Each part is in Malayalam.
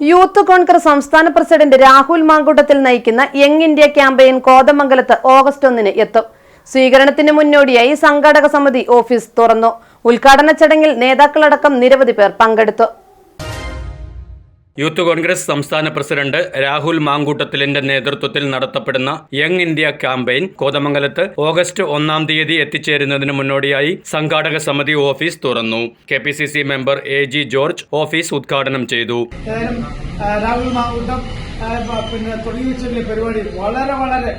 യൂത്ത് കോൺഗ്രസ് സംസ്ഥാന പ്രസിഡന്റ് രാഹുൽ മാങ്കൂട്ടത്തിൽ നയിക്കുന്ന യങ് ഇന്ത്യ ക്യാമ്പയിൻ കോതമംഗലത്ത് ഓഗസ്റ്റ് ഒന്നിന് എത്തും. സ്വീകരണത്തിന് മുന്നോടിയായി സംഘാടക സമിതി ഓഫീസ് തുറന്നു. ഉദ്ഘാടന ചടങ്ങിൽ നേതാക്കളടക്കം നിരവധി പേർ പങ്കെടുത്തു. യൂത്ത് കോൺഗ്രസ് സംസ്ഥാന പ്രസിഡന്റ് രാഹുൽ മാങ്കൂട്ടത്തിലിന്റെ നേതൃത്വത്തിൽ നടത്തപ്പെടുന്ന യങ് ഇന്ത്യ ക്യാമ്പയിൻ കോതമംഗലത്ത് ഓഗസ്റ്റ് ഒന്നാം തീയതി എത്തിച്ചേരുന്നതിന് മുന്നോടിയായി സംഘാടക സമിതി ഓഫീസ് തുറന്നു. K P C C member A G George office ഉദ്ഘാടനം ചെയ്തു. രാഹുൽ പിന്നെ പരിപാടി വളരെ വളരെ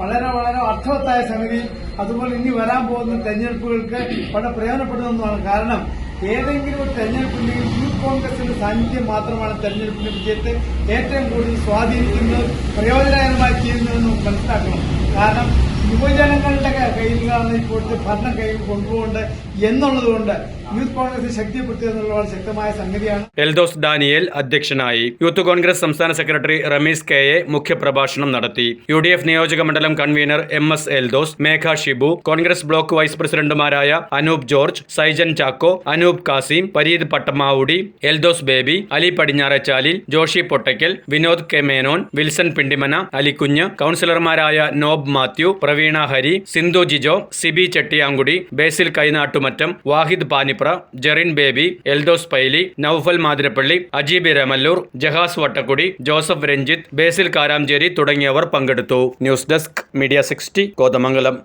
വളരെ വളരെ അർത്ഥവത്തായ സമിതി അതുപോലെ ഇനി വരാൻ പോകുന്ന തെരഞ്ഞെടുപ്പുകൾക്ക് വളരെ പ്രയോജനപ്പെടുന്നതാണ് കാരണം. ഏതെങ്കിലും ഒരു തെരഞ്ഞെടുപ്പുണ്ടെങ്കിൽ യൂത്ത് കോൺഗ്രസിന്റെ സാന്നിധ്യം മാത്രമാണ് തെരഞ്ഞെടുപ്പിന്റെ വിജയത്തെ ഏറ്റവും കൂടുതൽ സ്വാധീനിക്കുന്നത് പ്രയോജനകരമായി ചെയ്യുന്നതെന്ന് മനസ്സിലാക്കണം. കാരണം യുവജനങ്ങളുടെ കയ്യിലാണ് ഇപ്പോഴത്തെ ഭരണം കയ്യിൽ കൊണ്ടുപോകേണ്ടത് എന്നുള്ളതുകൊണ്ട് യൂത്ത് കോൺഗ്രസ് ശക്തിപ്പെടുത്തുക എന്നുള്ളത് ശക്തമായ സംഗതിയാണ്. എൽദോസ് ഡാനിയേൽ അധ്യക്ഷനായി യൂത്ത് കോൺഗ്രസ് സംസ്ഥാന സെക്രട്ടറി റമീസ് കെ എ മുഖ്യപ്രഭാഷണം നടത്തി. യു ഡി എഫ് നിയോജക മണ്ഡലം convener M S Eldhose Megha Shibu Congress block vice പ്രസിഡന്റുമാരായ Anoop George Saijan Chacko Anoop Kasim Pareed Pattamavudi Eldhose Baby Ali Padinjarachalil Joshi Pottakkal Vinod K Menon Wilson Pindimana Alikunju കൗൺസിലർമാരായ Nob Mathew Praveena Hari Sindhu Jijo Sibi Chettiyankudi Basil Kainattumattam Vahid Panipra Jerin Baby Eldhose Paily Noufal Mathirappally Ajeeb Ramalloor Jahas Vattakudi Joseph Ranjith Basil Karamcheri തുടങ്ങിയവർ പങ്കെടുത്തു. News desk media sixty Kothamangalam.